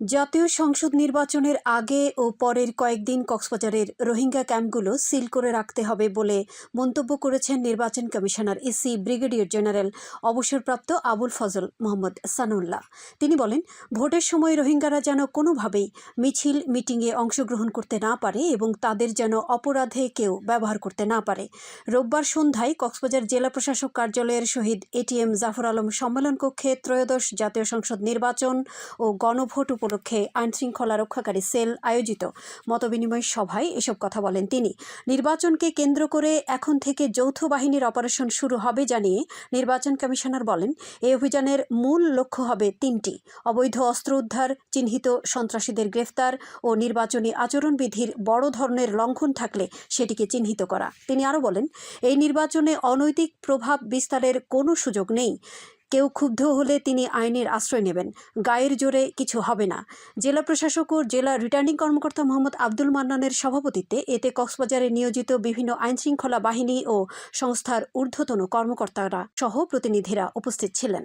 জাতীয় সংসদ নির্বাচনের আগে ও পরের কয়েকদিন কক্সবাজারের রোহিঙ্গা ক্যাম্পগুলো সিল করে রাখতে হবে বলে মন্তব্য করেছেন নির্বাচন কমিশনার ইসি ব্রিগেডিয়ার জেনারেল অবসরপ্রাপ্ত আবুল ফজল মোহাম্মদ সানুল্লাহ। তিনি বলেন, ভোটের সময় রোহিঙ্গারা যেন কোনোভাবেই মিছিল, মিটিংয়ে অংশগ্রহণ করতে না পারে এবং তাদের যেন অপরাধে কেউ ব্যবহার করতে না পারে। রোববার সন্ধ্যায় কক্সবাজার জেলা প্রশাসক কার্যালয়ের শহীদ এটিএম জাফর আলম সম্মেলন কক্ষে ত্রয়োদশ জাতীয় সংসদ নির্বাচন ও গণভোট উপলক্ষে আইনশৃঙ্খলা রক্ষাকারী সেল আয়োজিত মতবিনিময় সভায় এসব কথা বলেন তিনি। নির্বাচনকে কেন্দ্র করে এখন থেকে যৌথ বাহিনীর অপারেশন শুরু হবে জানিয়ে নির্বাচন কমিশনার বলেন এই অভিযানের মূল লক্ষ্য হবে তিনটি। অবৈধ অস্ত্র উদ্ধার, চিহ্নিত সন্ত্রাসীদের গ্রেফতার ও নির্বাচনী আচরণবিধির বড় ধরনের লঙ্ঘন থাকলে সেটিকে চিহ্নিত করা। তিনি আরও বলেন, এই নির্বাচনে অনৈতিক প্রভাব বিস্তারের কোনো সুযোগ নেই। কেউ ক্ষুব্ধ হলে তিনি আইনের আশ্রয় নেবেন। গায়ের জোরে কিছু হবে না। জেলা প্রশাসক ও জেলা রিটার্নিং কর্মকর্তা মোহাম্মদ আব্দুল মান্নানের সভাপতিত্বে এতে কক্সবাজারে নিয়োজিত বিভিন্ন আইন শৃঙ্খলা বাহিনী ও সংস্থার ঊর্ধ্বতন কর্মকর্তারা সহ প্রতিনিধিরা উপস্থিত ছিলেন।